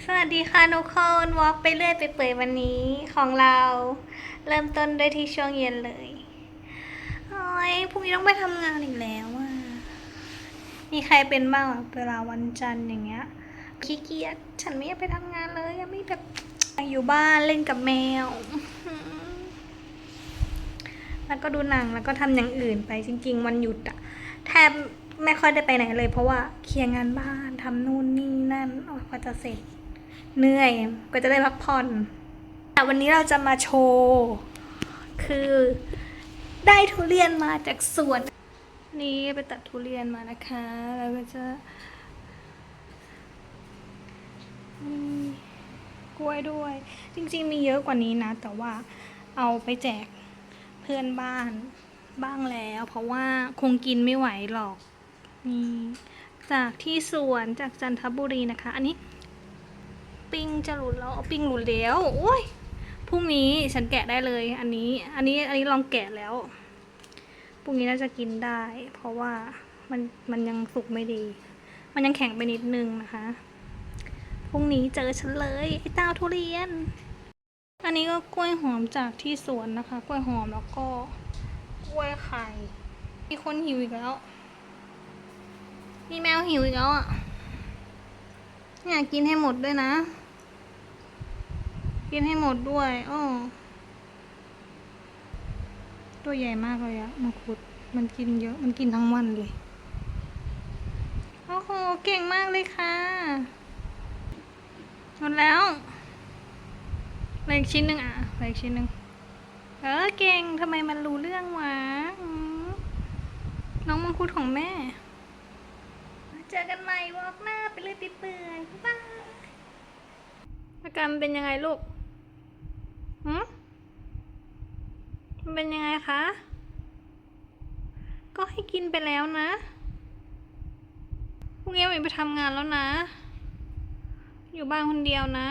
สวัสดีค่ะทุกคนวอล์กไปเรื่อยไปเปื่อยวันนี้ของเรา เริ่มต้นด้วยที่ช่วงเย็นเลยโอ้ยพรุ่งนี้ต้องไปทำงานอีกแล้วอะมีใครเป็นบ้างอะเวลาวันจันทร์อย่างเงี้ยขี้เกียจฉันไม่อยากไปทำงานเลยยากไม่แบบอยู่บ้านเล่นกับแมว แล้วก็ดูหนังแล้วก็ทำอย่างอื่นไปจริง ๆ วันหยุดอะแทบไม่ค่อยได้ไปไหนเลย เพราะว่าเคลียร์งานบ้านทำนู่นนี่นั่นโอ้ยกว่าจะเสร็จ เหนื่อยก็จะได้พักผ่อนแต่วันนี้เราจะมาโชว์ คือได้ทุเรียนมาจากสวน นี่ไปตัดทุเรียนมานะคะ แล้วก็จะมีกล้วยด้วย จริงๆมีเยอะกว่านี้นะ แต่ว่าเอาไปแจกเพื่อนบ้านบ้างแล้ว เพราะว่าคงกินไม่ไหวหรอกนี่จากที่สวนจากจันทบุรีนะคะ อันนี้ ปิ้งจะหลุดแล้วเอาปิ้งหลุดแล้วโอ้ยพรุ่งนี้ฉันแกะได้เลย อันนี้ อันนี้อันนี้ลองแกะแล้วพรุ่งนี้น่าจะกินได้ เพราะว่ามันมันยังสุกไม่ดี มันยังแข็งไปนิดนึงนะคะพรุ่งนี้เจอฉันเลยไอ้เต้าทุเรียน อันนี้ก็กล้วยหอมจากที่สวนนะคะ กล้วยหอมแล้วก็กล้วยไข่มีคนหิวอีกแล้วมีแมวหิวอีกแล้วอะอยากกินให้หมดด้วยนะ กินให้หมดด้วยอ้อตัวใหญ่มากเลยอะมังคุด มันกินเยอะ มันกินทั้งวันเลย โอ้โห เก่งมากเลยค่ะหมดแล้วเหลืออีกชิ้นหนึ่งอะเหลืออีกชิ้นหนึ่งเออ เก่งทำไมมันรู้เรื่องวะน้องมังคุดของแม่ เจอกันใหม่วอกหน้าไปเลยไปเปื่อยๆบ๊ายบายอาการเป็นยังไงลูก หืมมันเป็นยังไงคะ ก็ให้กินไปแล้วนะ พรุ่งนี้หม่ไปทำงานแล้วนะ อยู่บ้านคนเดียวนะ